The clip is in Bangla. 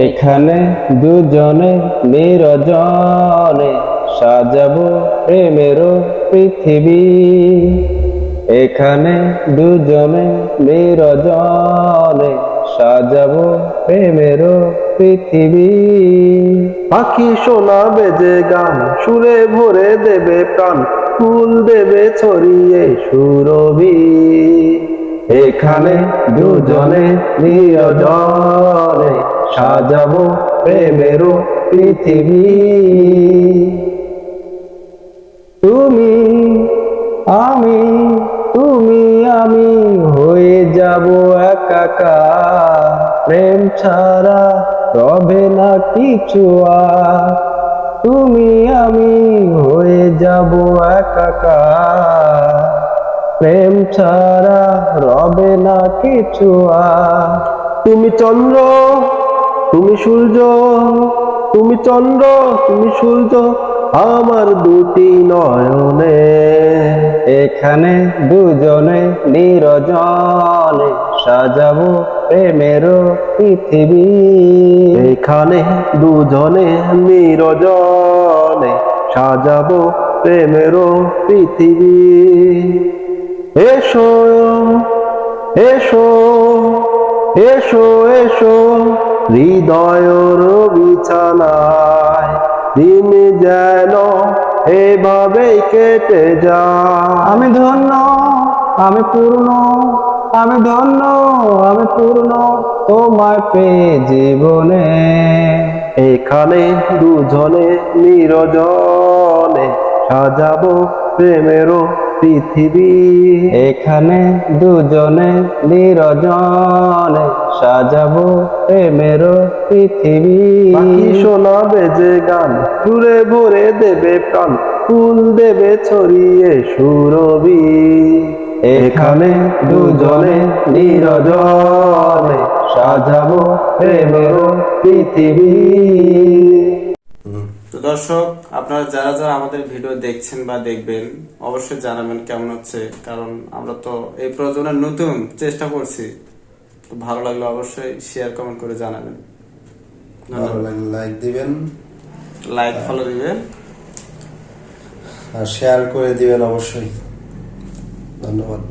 এখানে দুজনে নিরজনে সাজাবো প্রেমের পৃথিবী। এখানে দুজনে নিরজনে সাজাবো প্রেমের পৃথিবী। পাখি শোনাবে যে গান সুরে ভরে দেবে প্রাণ ফুল দেবে ছড়িয়ে সুরভি। এখানে দুজনে নিরজনে সাজাবো প্রেমের পৃথিবী। তুমি আমি তুমি আমি হয়ে যাব একাকার প্রেম ছাড়া রবে না কিছু তুমি আমি হয়ে যাব একাকার প্রেম ছাড়া রবে না কিছু তুমি চন্দ্র তুমি সূর্য তুমি চন্দ্র তুমি সূর্য আমার দুটি নয়নে। এখানে দুজনে নিরজনে সাজাবো প্রেমের পৃথিবী। এখানে দুজনে নিরজনে সাজাবো প্রেমের পৃথিবী। এসো এসো এসো এসো। হৃদয়র বিছানায় দিন যেন এভাবেই কেটে যায়। আমি ধন্য আমি পূর্ণ আমি ধন্য আমি পূর্ণ তোমায় পেয়ে জীবনে। এখানে দুজনে নিরজনে সাজাবো প্রেমেরও পৃথিবী। এখানে দুজনে নিরজনে সাজাবো প্রেমের পৃথিবী। শোনাবে যে গান সুরে ভরে দেবে প্রাণ ফুল দেবে ছড়িয়ে সুরবি। এখানে দুজনে নিরজনে সাজাবো প্রেমের পৃথিবী। দর্শক আপনারা যারা যারা আমাদের ভিডিও দেখছেন বা দেখবেন অবশ্যই জানাবেন কেমন হচ্ছে কারণ আমরা তো এই প্রয়োজনে নতুন চেষ্টা করছি। তো ভালো লাগলে অবশ্যই শেয়ার কমেন্ট করে জানাবেন। ভালো লাগলে লাইক দিবেন। লাইক ফলো দিবেন। আর শেয়ার করে দিবেন অবশ্যই। ধন্যবাদ।